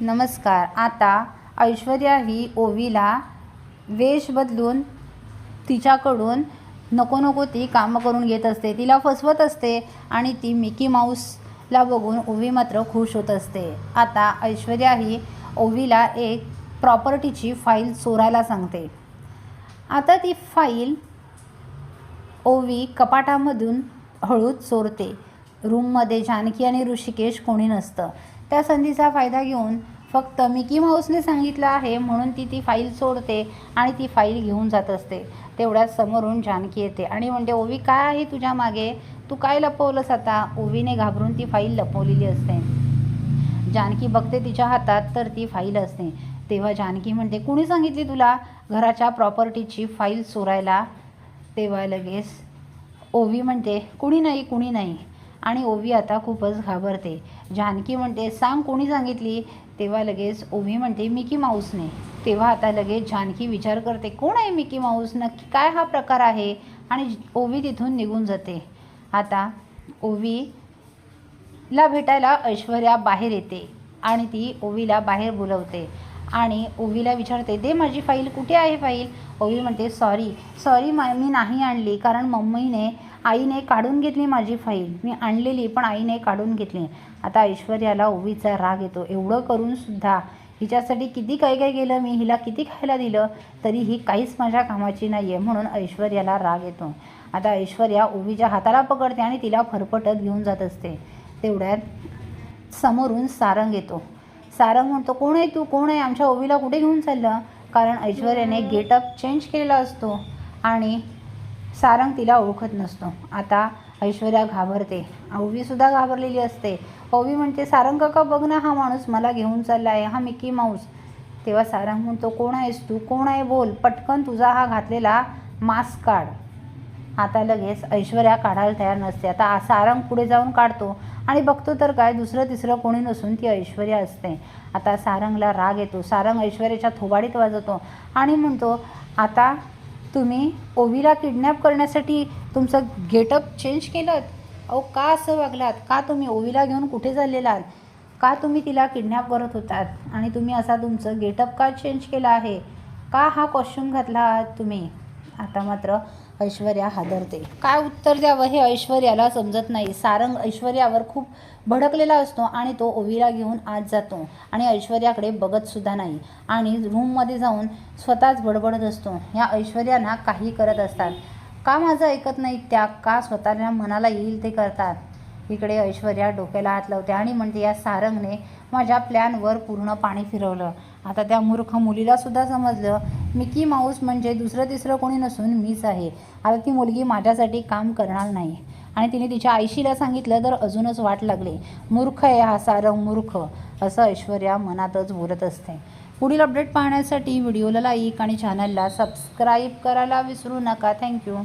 नमस्कार. आता ऐश्वर्या ही ओवीला वेश बदलून तिच्याकडून नको नको ती कामं करून घेत असते. तिला फसवत असते आणि ती मिकी माऊसला बघून ओवी मात्र खुश होत असते. आता ऐश्वर्या ही ओवीला एक प्रॉपर्टीची फाईल चोरायला सांगते. आता ती फाईल ओवी कपाटामधून हळूच चोरते. रूममध्ये जानकी आणि ऋषिकेश कोणी नसतं. त्या संधीचा फायदा घेऊन फक्त मिकी माऊसने सांगितलं आहे म्हणून ती ती फाईल सोडते आणि ती फाईल घेऊन जात असते. तेवढ्यात समोरून जानकी येते आणि म्हणते ओवी काय आहे तुझ्या मागे? तू काय लपवलंस आता? ओवीने घाबरून ती फाईल लपवलेली असते. जानकी बघते तिच्या हातात तर ती फाईल असते. तेव्हा जानकी म्हणते कुणी सांगितली तुला घराच्या प्रॉपर्टीची फाईल चोरायला तेव्हा लगेच ओवी म्हणते कुणी नाही कुणी नाही. आणि ओवी आता खूपच घाबरते. जानकी म्हणते सांग कोणी सांगितली? तेव्हा लगेच ओवी म्हणते मिकी माऊसने. तेव्हा आता लगेच जानकी विचार करते कोण आहे मिकी माऊस? नक्की काय हा प्रकार आहे? आणि ओवी तिथून निघून जाते. आता ओवी ला भेटायला ऐश्वर्या बाहेर येते आणि ती ओवीला बाहेर बोलवते. आणि ओवीला विचारते दे माझी फाईल कुठे आहे फाईल? ओवी म्हणते सॉरी सॉरी मा मी नाही आणली कारण मम्मीने आईने काढून घेतली माझी फाईल. मी आणलेली पण आईने काढून घेतली. आता ऐश्वर्याला ओवीचा राग येतो. एवढं करूनसुद्धा हिच्यासाठी किती काय काय केलं मी हिला किती खायला दिलं तरी ही काहीच माझ्या कामाची नाही आहे म्हणून ऐश्वर्याला राग येतो. आता ऐश्वर्या ओवीच्या हाताला पकडते आणि तिला फरफटत घेऊन जात असते. तेवढ्यात समोरून सारंग येतो. सारंग म्हणतो कोण आहे तू? कोण आहे? आमच्या ओवीला कुठे घेऊन चाललं? कारण ऐश्वर्याने गेटअप चेंज केलेला असतो आणि सारंग तिला ओळखत नसतो. आता ऐश्वर्या घाबरते. ओवीसुद्धा घाबरलेली असते. ओवी म्हणते सारंग काका बघ ना हा माणूस मला घेऊन चालला आहे हा मिकी माऊस. तेव्हा सारंग म्हणतो कोण आहेस तू? कोण आहे? बोल. पटकन तुझा हा घातलेला मास्क काढ. आता लगेच ऐश्वर्या काढायला तयार नसते. आता सारंग पुढे जाऊन काढतो आणि बघतो तर काय दुसरं तिसरं कोणी नसून ती ऐश्वर्या असते. आता सारंगला राग येतो. सारंग ऐश्वर्याच्या थोबाडीत वाजवतो आणि म्हणतो आता तुम्ही ओवीला किडनॅप करण्यासाठी तुमचं गेटअप चेंज केलं अहो का असं वागलात? का तुम्ही ओवीला घेऊन कुठे चाललेलात? का तुम्ही तिला किडनॅप करत होतात? आणि तुम्ही असा तुमचं गेटअप का चेंज केला आहे? का हा कॉस्ट्यूम घातला आहात तुम्ही? आता मात्र ऐश्वर्या हादरते. काय उत्तर द्यावं हे ऐश्वर्याला समजत नाही. सारंग ऐश्वर्यावर खूप भडकलेला असतो आणि तो ओवीला घेऊन आत जातो आणि ऐश्वर्याकडे बघतसुद्धा नाही. आणि रूममध्ये जाऊन स्वतःच बडबडत असतो. या ऐश्वर्याना काही करत असतात. का माझं ऐकत नाही त्या? का स्वतःला मनाला येईल ते करतात? इकडे ऐश्वर्या डोक्याला हात लावते आणि म्हणते या सारंगने माझ्या प्लॅनवर पूर्ण पाणी फिरवलं. आता त्या मूर्ख मुलीला सुद्धा समजलं मिकी माऊस म्हणजे दुसरं तिसरं कोणी नसून मीच आहे. आता ती मुलगी माझ्यासाठी काम करणार नाही. आणि तिने तिच्या आईशीला सांगितलं तर अजूनच वाट लागली. मूर्ख आहे हा सारंग मूर्ख असं ऐश्वर्या मनातच बोलत असते. पुढील अपडेट पाहण्यासाठी व्हिडिओला लाईक आणि चॅनलला सबस्क्राईब करायला विसरू नका. थँक्यू